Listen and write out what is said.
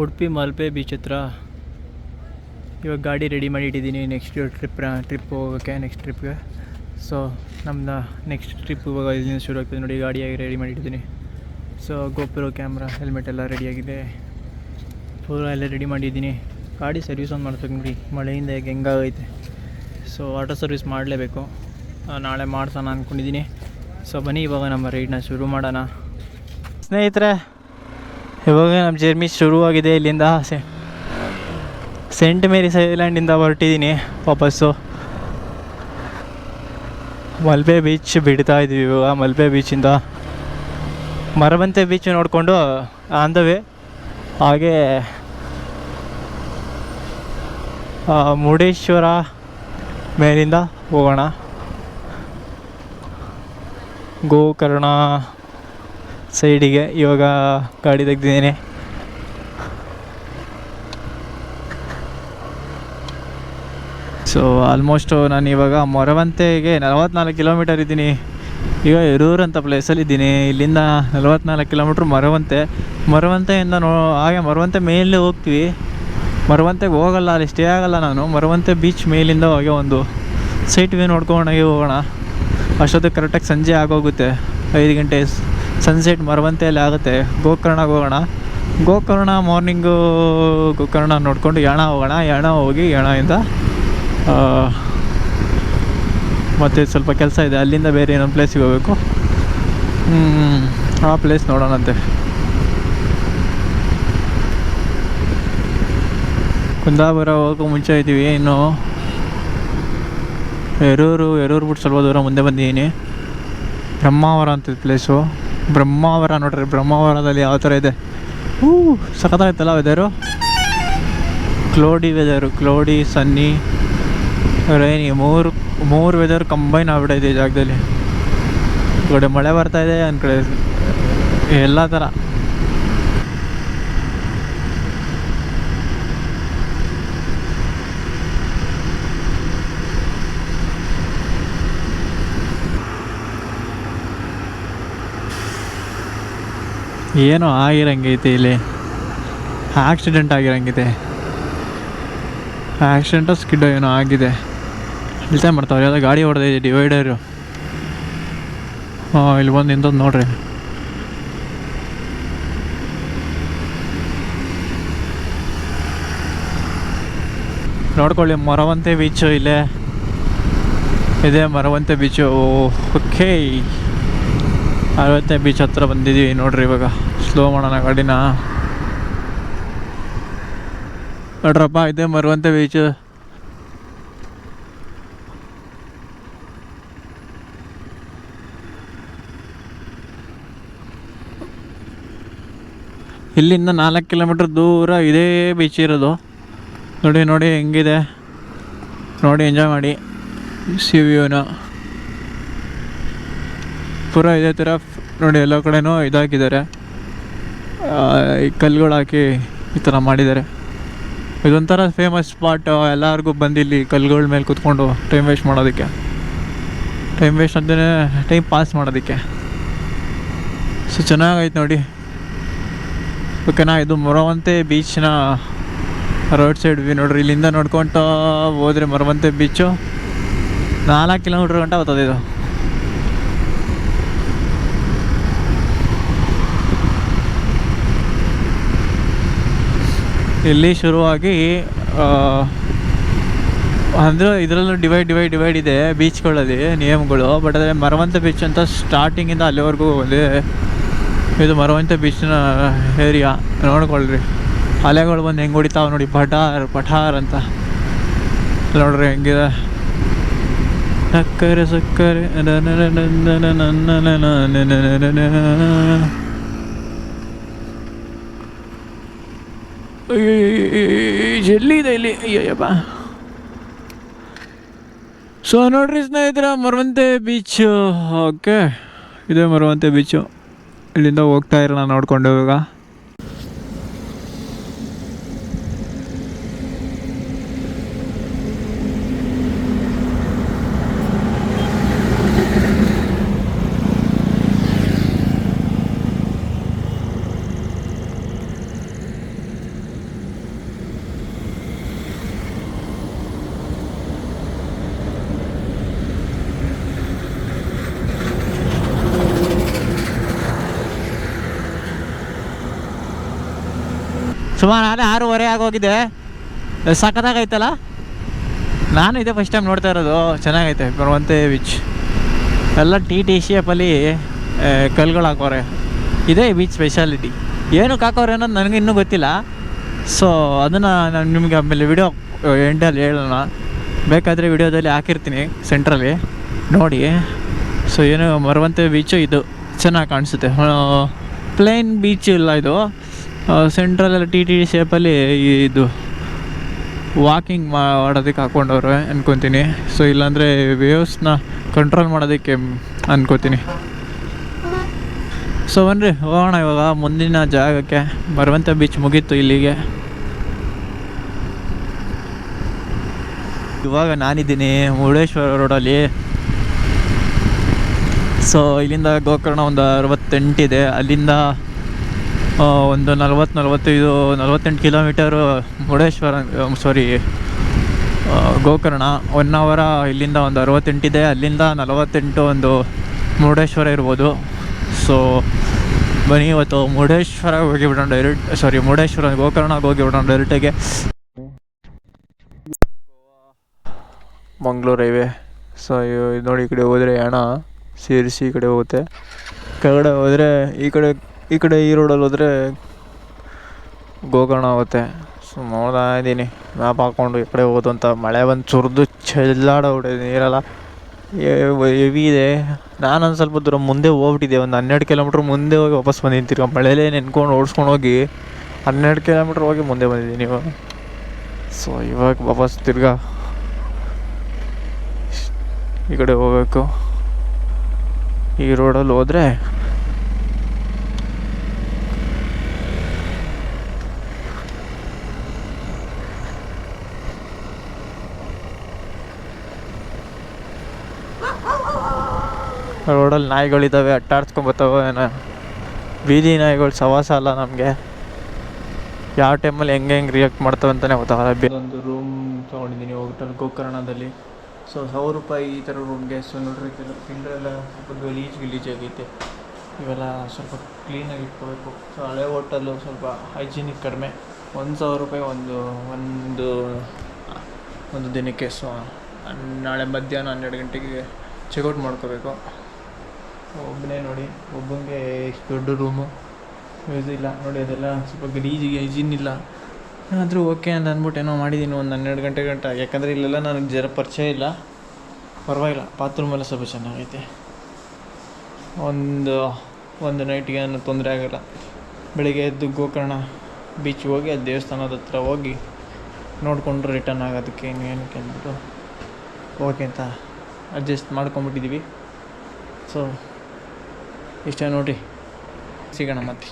Udupi Malpe beach ಹತ್ರ. ಇವಾಗ ಗಾಡಿ ರೆಡಿ ಮಾಡಿ ಇಟ್ಟಿದ್ದೀನಿ. ನೆಕ್ಸ್ಟ್ ಟ್ರಿಪ್ ಟ್ರಿಪ್ ಹೋಗೋಕ್ಕೆ ನೆಕ್ಸ್ಟ್ ಟ್ರಿಪ್ಗೆ ಸೊ ನಮ್ಮ ನೆಕ್ಸ್ಟ್ ಟ್ರಿಪ್ ಇವಾಗ ಇಲ್ಲಿಂದ ಶುರು ಆಗ್ತದೆ ನೋಡಿ ಗಾಡಿಯಾಗಿ ರೆಡಿ ಮಾಡಿಟ್ಟಿದ್ದೀನಿ ಸೊ ಗೋಪುರ ಕ್ಯಾಮ್ರಾ ಹೆಲ್ಮೆಟ್ ಎಲ್ಲ ರೆಡಿಯಾಗಿದೆ ಪೂರ ಎಲ್ಲ ರೆಡಿ ಮಾಡಿದ್ದೀನಿ ಗಾಡಿ ಸರ್ವಿಸ್ ಒಂದು ಮಾಡ್ಬೇಕು ನೋಡಿ. ಮಳೆಯಿಂದ ಈಗ ಹೆಂಗಾಗೈತೆ ಸೊ ಆಟೋ ಸರ್ವಿಸ್ ಮಾಡಲೇಬೇಕು. ನಾಳೆ ಮಾಡ್ಸೋಣ ಅಂದ್ಕೊಂಡಿದ್ದೀನಿ ಸೊ ಬನ್ನಿ ಇವಾಗ ನಮ್ಮ ರೈಡ್ನ ಶುರು ಮಾಡೋಣ. ಸ್ನೇಹಿತರೆ ಇವಾಗ ನಮ್ಮ ಜರ್ನಿ ಶುರುವಾಗಿದೆ ಇಲ್ಲಿಂದ ಸೆ ಸೆಂಟ್ ಮೇರಿಸ್ ಐಲ್ಯಾಂಡಿಂದ ಹೊರಟಿದ್ದೀನಿ ವಾಪಸ್ಸು. ಮಲ್ಪೆ ಬೀಚ್ ಬಿಡ್ತಾ ಇದ್ದೀವಿ ಇವಾಗ ಮಲ್ಪೆ ಬೀಚಿಂದ. ಮರವಂತೆ ಬೀಚ್ ನೋಡಿಕೊಂಡು ಆನ್ ದ ವೇ ಹಾಗೆ ಮುರುಡೇಶ್ವರ ಮೇಲಿಂದ ಹೋಗೋಣ. ಗೋಕರ್ಣ. ಸೈಡಿಗೆ ಇವಾಗ ಗಾಡಿ ತೆಗ್ದಿದ್ದೀನಿ. ಸೊ ಆಲ್ಮೋಸ್ಟು ನಾನು ಇವಾಗ ಮೊರವಂತೆಗೆ ನಲವತ್ನಾಲ್ಕು ಕಿಲೋಮೀಟರ್ ಇದ್ದೀನಿ. ಈಗ ಎರೂರು ಅಂತ ಪ್ಲೇಸಲ್ಲಿ ಇದ್ದೀನಿ. ಇಲ್ಲಿಂದ ನಲವತ್ನಾಲ್ಕು ಕಿಲೋಮೀಟ್ರ್ ಮರವಂತೆ. ಮರವಂತೆಯಿಂದ ನೋ, ಹಾಗೆ ಮರವಂತೆ ಮೇಲೆ ಹೋಗ್ತೀವಿ. ಮರವಂತೆಗೆ ಹೋಗಲ್ಲ, ಅಲ್ಲಿ ಸ್ಟೇ ಆಗಲ್ಲ ನಾನು. ಮರವಂತೆ ಬೀಚ್ ಮೇಲಿಂದ ಹಾಗೆ ಒಂದು ಸೈಟ್ ವ್ಯೂ ನೋಡ್ಕೊಂಡಾಗೆ ಹೋಗೋಣ. ಅಷ್ಟೊತ್ತಿಗೆ ಕರೆಕ್ಟಾಗಿ ಸಂಜೆ ಆಗೋಗುತ್ತೆ, ಐದು ಗಂಟೆ ಸನ್ಸೆಟ್ ಮರವಂತೆಯಲ್ಲಿ ಆಗುತ್ತೆ ಗೋಕರ್ಣಗೆ ಹೋಗೋಣ. ಗೋಕರ್ಣ ಮಾರ್ನಿಂಗು ಗೋಕರ್ಣ ನೋಡಿಕೊಂಡು ಯಾಣ ಹೋಗೋಣ. ಯಾಣ ಹೋಗಿ ಯಾಣದಿಂದ ಮತ್ತು ಸ್ವಲ್ಪ ಕೆಲಸ ಇದೆ. ಅಲ್ಲಿಂದ ಬೇರೆ ಇನ್ನೊಂದು ಪ್ಲೇಸಿಗೆ ಹೋಗಬೇಕು. ಆ ಪ್ಲೇಸ್ ನೋಡೋಣಂತೆ. ಕುಂದಾಪುರ ಹೋಗೋಕ್ಕೂ ಮುಂಚೆ ಇದ್ದೀವಿ. ಇನ್ನು ಎರೂರು ಎರೂರು ಬಿಟ್ಟು ಸ್ವಲ್ಪ ದೂರ ಮುಂದೆ ಬಂದಿದ್ದೀನಿ. ಬ್ರಹ್ಮಾವರ ಅಂತ ಪ್ಲೇಸು ಬ್ರಹ್ಮಾವರ, ನೋಡ್ರಿ ಬ್ರಹ್ಮಾವರದಲ್ಲಿ ಯಾವ ಥರ ಇದೆ? ಹೂ ಸಖತ್ತಾಗಿತ್ತಲ್ಲ weather cloudy weather cloudy sunny rainy ಮೂರು ಮೂರು ವೆದರ್ ಕಂಬೈನ್ ಆಗ್ಬಿಟ್ಟೈತೆ ಈ ಜಾಗದಲ್ಲಿ. ಈ ಕಡೆ ಮಳೆ ಬರ್ತಾಯಿದೆ ಒಂದು ಎಲ್ಲ ಥರ. ಏನೋ ಆಗಿರಂಗೈತೆ ಇಲ್ಲಿ. ಆಕ್ಸಿಡೆಂಟ್ ಆಗಿರಂಗಿದೆ ಆಕ್ಸಿಡೆಂಟು ಸ್ಕಿಡ್ ಏನೋ ಆಗಿದೆ. ಇಲ್ತಾ ಮಾಡ್ತಾವ್ರೆ, ಯಾವುದೋ ಗಾಡಿ ಹೊಡೆದೈತೆ ಡಿವೈಡರು ಹಾಂ ಇಲ್ಲಿ ಬಂದು ನಿಂತದ್ದು ನೋಡ್ರಿ. ನೋಡ್ಕೊಳ್ಳಿ, ಮರವಂತೆ ಬೀಚು ಇಲ್ಲೇ. ಇದೆ ಮರವಂತೆ ಬೀಚು. ಓಕೆ. ಅರವತ್ತನೇ ಬೀಚ್ ಹತ್ರ ಬಂದಿದ್ದೀವಿ ನೋಡ್ರಿ ಇವಾಗ. ಸ್ಲೋ ಮಾಡೋಣ ಗಾಡಿನ. ನೋಡ್ರಪ್ಪ, ಇದೆ ಮರುವಂತೆ ಬೀಚ್ ಇಲ್ಲಿಂದ ನಾಲ್ಕು ಕಿಲೋಮೀಟ್ರ್ ದೂರ ಇದೇ ಬೀಚ್ ಇರೋದು. ನೋಡಿ ನೋಡಿ, ಹೆಂಗಿದೆ. ನೋಡಿ ಎಂಜಾಯ್ ಮಾಡಿ. ಸಿ ವ್ಯೂನ ಪೂರ ಇದೇ ಥರ ನೋಡಿ ಎಲ್ಲ ಕಡೆನೂ ಇದಾಕಿದ್ದಾರೆ ಈ ಕಲ್ಲುಗಳು ಹಾಕಿ ಈ ಥರ ಮಾಡಿದ್ದಾರೆ. ಇದೊಂಥರ ಫೇಮಸ್ ಸ್ಪಾಟ್ ಎಲ್ಲರಿಗೂ ಬಂದಿಲ್ಲಿ ಕಲ್ಲುಗಳ ಮೇಲೆ ಕೂತ್ಕೊಂಡು ಟೈಮ್ ವೇಸ್ಟ್ ಮಾಡೋದಕ್ಕೆ. ಟೈಮ್ ವೇಸ್ಟ್ ಅಂತಲೇ ಟೈಮ್ ಪಾಸ್ ಮಾಡೋದಕ್ಕೆ. ಸೊ ಚೆನ್ನಾಗೈತೆ ನೋಡಿ. ಓಕೆನಾ ಇದು ಮರವಂತೆ ಬೀಚ್ನ ರೋಡ್ ಸೈಡ್ ವ್ಯೂ ನೋಡ್ರಿ. ಇಲ್ಲಿಂದ ನೋಡ್ಕೊತ ಹೋದ್ರೆ ಮರವಂತೆ ಬೀಚು ನಾಲ್ಕು ಕಿಲೋಮೀಟ್ರ್ ಗಂಟ ಹೋಗ್ತದೆ ಇದು. ಇಲ್ಲಿ ಶುರುವಾಗಿ ಅಂದರೆ ಇದರಲ್ಲೂ ಡಿವೈಡ್ ಡಿವೈಡ್ ಡಿವೈಡ್ ಇದೆ ಬೀಚ್ಗಳಲ್ಲಿ ನಿಯಮಗಳು ಬಟ್ ಅದೇ ಮರವಂತ ಬೀಚ್ ಅಂತ ಸ್ಟಾರ್ಟಿಂಗಿಂದ ಅಲ್ಲಿವರೆಗೂ ಒಂದೇ ಇದು ಮರವಂತ ಬೀಚ್ನ ಏರಿಯಾ ನೋಡ್ಕೊಳ್ರಿ ಅಲೆಗಳು ಬಂದು ಹೆಂಗೆ ಹೊಡಿತಾವೆ ನೋಡಿ ಪಠಾರ್ ಪಠಾರ್ ಅಂತ ನೋಡ್ರಿ ಹೆಂಗಿದೆ ಸಕ್ಕರೆ ಸಕ್ಕರೆ ಎಲ್ಲಿದೆ ಇಲ್ಲಿ ಅಯ್ಯಪ್ಪ ಸೊ ನೋಡ್ರಿ ಸ್ನೇಹಿತರ ಮರವಂತೆ ಬೀಚ್ ಓಕೆ ಇದೆ ಮರವಂತೆ ಬೀಚು ಇಲ್ಲಿಂದ ಹೋಗ್ತಾ ಇರೋಣ ನೋಡ್ಕೊಂಡು ಇವಾಗ ಸುಮಾರು ಆದ ಆರೂವರೆ ಆಗೋಗಿದೆ. ಸಖತ್ತಾಗೈತಲ್ಲ? ನಾನು ಇದೆ ಫಸ್ಟ್ ಟೈಮ್ ನೋಡ್ತಾ ಇರೋದು. ಚೆನ್ನಾಗೈತೆ, ಬರುವಂತೆ ಬೀಚ್ ಎಲ್ಲ ಟಿ ಟಿ ಶೇಪಲ್ಲಿ ಕಲ್ಗಳು ಹಾಕೋರೆ. ಇದೇ ಬೀಚ್ ಸ್ಪೆಷಾಲಿಟಿ ಏನಕ್ಕೆ ಹಾಕೋರೆ ಅನ್ನೋದು ನನಗೆ ಇನ್ನೂ ಗೊತ್ತಿಲ್ಲ. ಸೊ ಅದನ್ನು ನಾನು ನಿಮಗೆ ಆಮೇಲೆ ವಿಡಿಯೋ ಎಂಡಲ್ಲಿ ಹೇಳೋಣ. ಬೇಕಾದರೆ ವಿಡಿಯೋದಲ್ಲಿ ಹಾಕಿರ್ತೀನಿ ಸೆಂಟ್ರಲ್ಲಿ ನೋಡಿ. ಸೊ ಏನು ಮರವಂತೆ ಬೀಚು ಇದು. ಚೆನ್ನಾಗಿ ಕಾಣಿಸುತ್ತೆ. ಪ್ಲೇನ್ ಬೀಚ್ ಇಲ್ಲ ಇದು. ಸೆಂಟ್ರಲೆಲ್ಲ ಟಿ ಟಿ ಶೇಪಲ್ಲಿ ಇದು ವಾಕಿಂಗ್ ಮಾಡೋದಕ್ಕೆ ಹಾಕ್ಕೊಂಡವ್ರೆ ಅಂದ್ಕೊತೀನಿ ಸೊ ಇಲ್ಲಾಂದರೆ ವೇವ್ಸ್ನ ಕಂಟ್ರೋಲ್ ಮಾಡೋದಕ್ಕೆ ಅನ್ಕೋತೀನಿ. ಸೊ ಬನ್ನಿರಿ ಹೋಗೋಣ ಇವಾಗ ಮುಂದಿನ ಜಾಗಕ್ಕೆ. ಬರುವಂಥ ಬೀಚ್ ಮುಗೀತು ಇಲ್ಲಿಗೆ. ಇವಾಗ ನಾನಿದ್ದೀನಿ ಮುರುಡೇಶ್ವರ ರೋಡಲ್ಲಿ ಸೊ ಇಲ್ಲಿಂದ ಗೋಕರ್ಣ ಒಂದು ಅರವತ್ತೆಂಟಿದೆ ಅಲ್ಲಿಂದ ಒಂದು ನಲ್ವತ್ತು ನಲ್ವತ್ತೈದು, ನಲವತ್ತೆಂಟು kilometre Murudeshwar sorry Gokarna one ಅವರ ಇಲ್ಲಿಂದ ಒಂದು ಅರವತ್ತೆಂಟಿದೆ ಅಲ್ಲಿಂದ ನಲವತ್ತೆಂಟು ಒಂದು ಮುರುಡೇಶ್ವರ ಇರ್ಬೋದು. ಸೊ ಬನ್ನಿ ಇವತ್ತು ಮುರುಡೇಶ್ವರ ಹೋಗಿಬಿಡೋಣ ಡೈರೆಕ್ಟ್ ಸಾರಿ ಮುರುಡೇಶ್ವರ ಗೋಕರ್ಣಗೆ ಹೋಗಿಬಿಡೋಣ ಡೈರೆಕ್ಟಾಗೆ ಮಂಗಳೂರು ಹೈವೇ. ಸೊ ನೋಡಿ ಈ ಕಡೆ ಹೋದರೆ ಹಣ ಸೇರಿಸಿ ಈ ಕಡೆ ಹೋಗುತ್ತೆ. ಕೆಳಗಡೆ ಹೋದರೆ ಈ ಕಡೆ ಈ ಕಡೆ ಈ ರೋಡಲ್ಲಿ ಹೋದರೆ ಗೋಕರ್ಣ ಆಗುತ್ತೆ. ಸೊ, ನೋಡ್ತಾ ಇದ್ದೀನಿ. ಮ್ಯಾಪ್ ಹಾಕ್ಕೊಂಡು ಈ ಕಡೆ ಅಂತ. ಮಳೆ ಬಂದು ಸುರಿದು ಚೆಲ್ಲಾಡೋಗ್ಬಿಟ್ಟಿದೆ ನೀರೆಲ್ಲ. ಹೆವಿ ಇದೆ. ನಾನೊಂದು ಸ್ವಲ್ಪ ದೂರ ಮುಂದೆ ಹೋಗ್ಬಿಟ್ಟಿದ್ದೆ. ಒಂದು ಹನ್ನೆರಡು ಕಿಲೋಮೀಟ್ರ್ ಮುಂದೆ ಹೋಗಿ ವಾಪಸ್ ಬಂದಿದ್ದೀನಿ ತಿರ್ಗಾ ಮಳೆಯಲ್ಲೇ ನೆನ್ಕೊಂಡು ಓಡಿಸ್ಕೊಂಡು ಹೋಗಿ ಹನ್ನೆರಡು ಕಿಲೋಮೀಟ್ರ್ ಹೋಗಿ ಮುಂದೆ ಬಂದಿದ್ದೀನಿ ಇವಾಗ. ಸೊ, ಇವಾಗ ವಾಪಸ್ ತಿರ್ಗ ಈ ಕಡೆ ಹೋಗಬೇಕು. ಈ ರೋಡಲ್ಲಿ ಹೋದರೆ ರೋಡಲ್ಲಿ ನಾಯಿಗಳಿದ್ದಾವೆ ಅಟ್ಟಾಡ್ಸ್ಕೊಂಬತ್ತವೆ. ಏನೋ ಬೀದಿ ನಾಯಿಗಳು ಸವಾಸ ಅಲ್ಲ ನಮಗೆ. ಯಾವ ಟೈಮಲ್ಲಿ ಹೆಂಗೆ ಹೆಂಗೆ ರಿಯಾಕ್ಟ್ ಮಾಡ್ತವೆ ಅಂತಲೇ ಗೊತ್ತಾಗಲ್ಲ. ಒಂದು ರೂಮ್ ತೊಗೊಂಡಿದ್ದೀನಿ ಹೋಟೆಲ್ ಗೋಕರ್ಣದಲ್ಲಿ. ಸೊ ಸಾವಿರ ರೂಪಾಯಿ ಈ ಥರ ರೂಮ್ಗೆ ಸೊ ನೋಡ್ರಿ ಪಿಂಡ್ರೆಲ್ಲ ಸ್ವಲ್ಪ ಗಲೀಜ್ ಗಲೀಜ್ ಆಗೈತೆ. ಇವೆಲ್ಲ ಸ್ವಲ್ಪ ಕ್ಲೀನಾಗಿ ಇಟ್ಕೋಬೇಕು. ಸೊ ಹಳೆ ಹೋಟೆಲ್ಲು ಸ್ವಲ್ಪ ಹೈಜಿನಿಕ್ ಕಡಿಮೆ. ಒಂದು ಸಾವಿರ ರೂಪಾಯಿ ಒಂದು ಒಂದು ಒಂದು ದಿನಕ್ಕೆ. ಸೊ ನಾಳೆ ಮಧ್ಯಾಹ್ನ ಹನ್ನೆರಡು ಗಂಟೆಗೆ ಚೆಕ್ಔಟ್ ಮಾಡ್ಕೋಬೇಕು. ಒಬ್ಬನೇ ನೋಡಿ ಒಬ್ಬನಿಗೆ ಇಷ್ಟು ದೊಡ್ಡ ರೂಮು ಯೂಸ್ ಇಲ್ಲ. ನೋಡಿ, ಅದೆಲ್ಲ ಸ್ವಲ್ಪ ಗಲೀಜಿಗೆ ಹೈಜಿನ್ ಇಲ್ಲ. ಏನಾದರೂ ಓಕೆ ಅಂತ ಅಂದ್ಬಿಟ್ಟು ಏನೋ ಮಾಡಿದ್ದೀನಿ ಒಂದು ಹನ್ನೆರಡು ಗಂಟೆ ಗಂಟೆ. ಯಾಕಂದರೆ ಇಲ್ಲೆಲ್ಲ ನನಗೆ ಜರ ಪರಿಚಯ ಇಲ್ಲ. ಪರವಾಗಿಲ್ಲ. ಬಾತ್ರೂಮ್ ಎಲ್ಲ ಸ್ವಲ್ಪ ಚೆನ್ನಾಗೈತೆ. ಒಂದು ಒಂದು ನೈಟ್ಗೆ ಏನು ತೊಂದರೆ ಆಗೋಲ್ಲ. ಬೆಳಿಗ್ಗೆ ಎದ್ದು ಗೋಕರ್ಣ ಬೀಚ್ ಹೋಗಿ, ಆ ದೇವಸ್ಥಾನದ ಹತ್ರ ಹೋಗಿ ನೋಡಿಕೊಂಡು ರಿಟರ್ನ್ ಆಗೋದಕ್ಕೆ ಏನಕ್ಕೆ ಅಂದ್ಬಿಟ್ಟು ಓಕೆ ಅಂತ ಅಡ್ಜಸ್ಟ್ ಮಾಡ್ಕೊಂಬಿಟ್ಟಿದ್ದೀವಿ ಸೊ ಇಷ್ಟೇ ನೋಡಿ ಸಿಗೋಣ ಮತ್ತೆ.